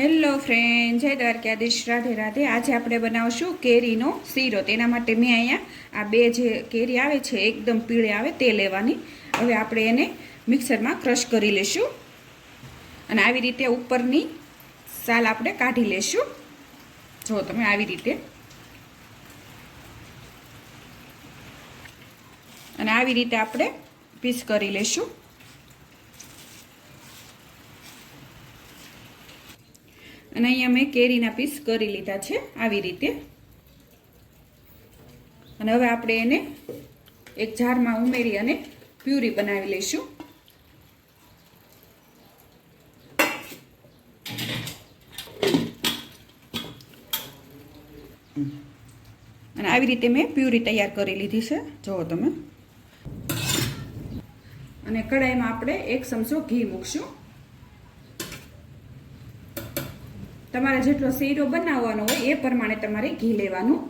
Hello friend, જય દ્વારકાધીશ. રાધે રાધે. આજે આપણે બનાવશું કેરીનો શીરો. તેના માટે મેં અહીંયા આ બે જે કેરી આવે છે, એકદમ પીળે આવે તે લેવાની. હવે આપણે એને મિક્સરમાં ક્રશ કરી લેશું. અને આવી રીતે ઉપરની સાલ આપણે કાઢી લેશું. જો તમે આવી રીતે. અને આવી રીતે આપણે પીસ કરી લેશું. અને અહીંયા મેં કેરીના પીસ કરી લીધા છે આવી રીતે. અને હવે આપણે એને એક જારમાં ઉમેરી અને પ્યુરી બનાવી લઈશું. અને આવી રીતે મેં પ્યુરી તૈયાર કરી લીધી છે. જુઓ તમે. અને કઢાઈમાં આપણે એક ચમચો ઘી મૂકશું. તમારે જેટલો શીરો બનાવવાનો હોય એ પ્રમાણે તમારે ઘી લેવાનું.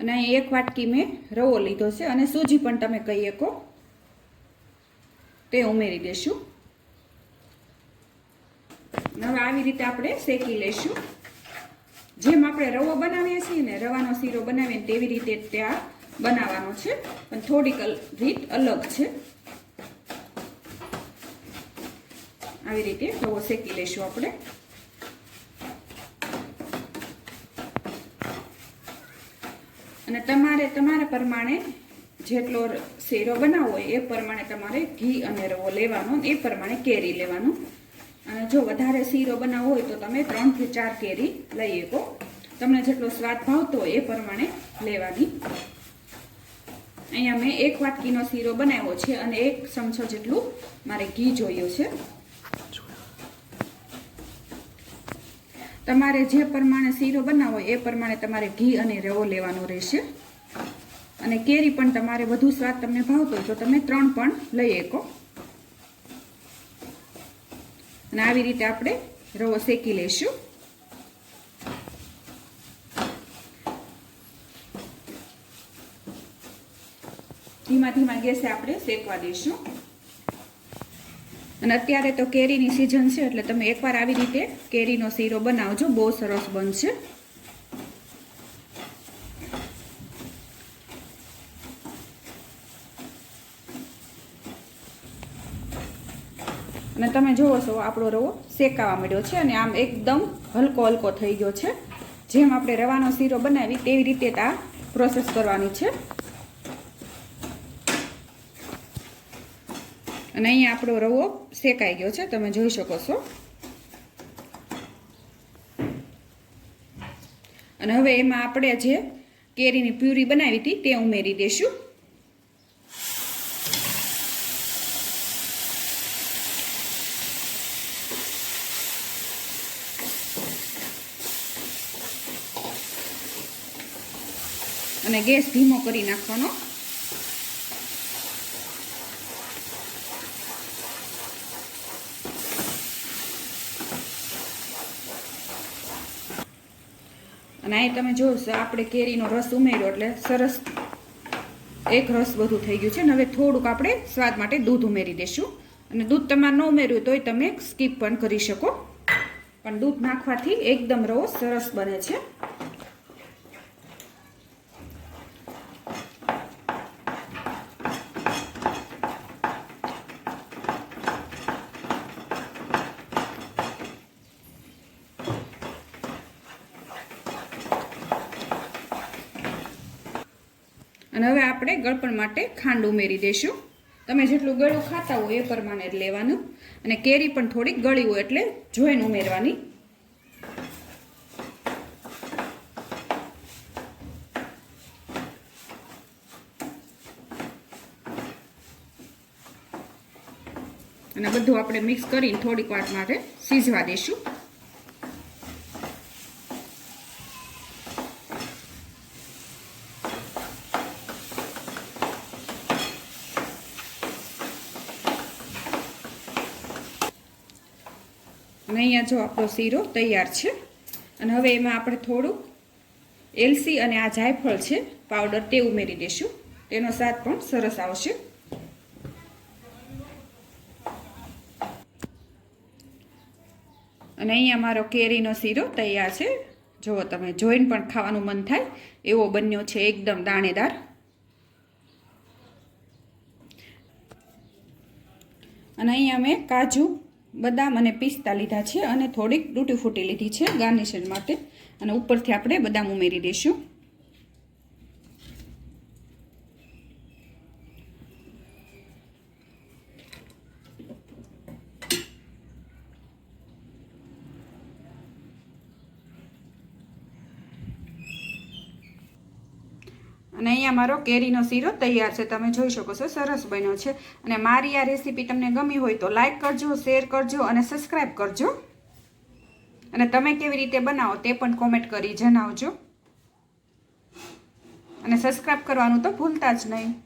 અને અહીં એક વાટકી મેં રવો લીધો છે અને સૂજી પણ તમે કહી શકો. તે ઉમેરી દેશું. હવે આવી રીતે આપણે શેકી લઈશું જેમ આપણે રવો બનાવીએ છીએ ને, રવાનો શીરો બનાવીએ તેવી રીતે ત્યાં બનાવવાનો છે. પણ થોડીક રીત અલગ છે. આવી રીતે રવો શેકી લઈશું આપણે. અને તમારે તમારા પ્રમાણે જેટલો શેરો બનાવવો હોય એ પ્રમાણે તમારે ઘી અને રવો લેવાનો, એ પ્રમાણે કેરી લેવાનું. અને જો વધારે શીરો બનાવવો હોય તો તમે ત્રણથી ચાર કેરી લઈ શકો. તમને જેટલો સ્વાદ ભાવતો હોય એ પ્રમાણે લેવાની. અહીંયા મેં એક વાટકીનો શીરો બનાવ્યો છે અને એક ચમચો જેટલું મારે ઘી જોયું છે. તમારે જે પ્રમાણે શીરો બનાવો એ પ્રમાણે તમારે ઘી અને રવો લેવાનો રહેશે. અને કેરી પણ તમારે વધુ સ્વાદ તમને ભાવતો તો તમે ત્રણ પણ લઈ શકો. અને આવી રીતે આપણે રવો શેકી લઈશું. ધીમા ધીમા ગેસે આપણે શેકવા દઈશું. અને અત્યારે તો કેરીની સિઝન છે, એટલે તમે એકવાર આવી રીતે કેરીનો શીરો બનાવજો. બહુ સરસ બનશે. અને તમે જુઓ છો, આપણો રવો શેકાવા માંડ્યો છે અને આમ એકદમ હલકો હલકો થઈ ગયો છે. જેમ આપણે રવાનો શીરો બનાવી, તેવી રીતે આ પ્રોસેસ કરવાની છે. અને અહીંયા આપણો રવો શેકાઈ ગયો છે, તમે જોઈ શકો છો. અને હવે એમાં આપણે જે કેરીની પ્યુરી બનાવી હતી તે ઉમેરી દઈશું અને ગેસ ધીમો કરી નાખવાનો. અને અહીં તમે જોશો આપણે કેરીનો રસ ઉમેર્યો એટલે સરસ એક રસ બધું થઈ ગયું છે અને હવે થોડુંક આપણે સ્વાદ માટે દૂધ ઉમેરી દઈશું. અને દૂધ તમારે ન ઉમેર્યું તોય તમે સ્કીપ પણ કરી શકો. પણ દૂધ નાખવાથી એકદમ રવો સરસ બને છે. અને હવે આપણે ગળપણ માટે ખાંડ ઉમેરી દઈશું તમે જેટલું ગળું ખાતા હોય એ પ્રમાણે જ લેવાનું. અને કેરી પણ થોડીક ગળી હોય એટલે જોઈને ઉમેરવાની. અને બધું આપણે મિક્સ કરીને થોડીક વાર માટે સીઝવા દઈશું અને અહીંયા જો આપણો શીરો તૈયાર છે. અને હવે એમાં આપણે થોડુંક એલસી અને આ જાયફળ છે, પાવડર તે ઉમેરી દઈશું. તેનો સ્વાદ પણ સરસ આવશે. અને અહીંયા મારો કેરીનો શીરો તૈયાર છે. જુઓ તમે, જોઈને પણ ખાવાનું મન થાય. એવો બન્યો છે એકદમ દાણેદાર. અને અહીંયા મેં કાજુ બદામ અને પિસ્તા લીધા છે અને થોડીક તૂટી ફૂટી લીધી છે ગાર્નિશન માટે. અને ઉપરથી આપણે બદામ ઉમેરી દઈશું. અને અહીંયા મારો કેરીનો શીરો તૈયાર છે. તમે જોઈ શકો છો, સરસ બન્યો છે. અને મારી આ રેસીપી તમને ગમી હોય તો લાઈક કરજો, શેર કરજો અને સબસ્ક્રાઈબ કરજો. અને તમે કેવી રીતે બનાવો તે પણ કોમેન્ટ કરી જણાવજો. અને સબસ્ક્રાઈબ કરવાનું તો ભૂલતા જ નહીં.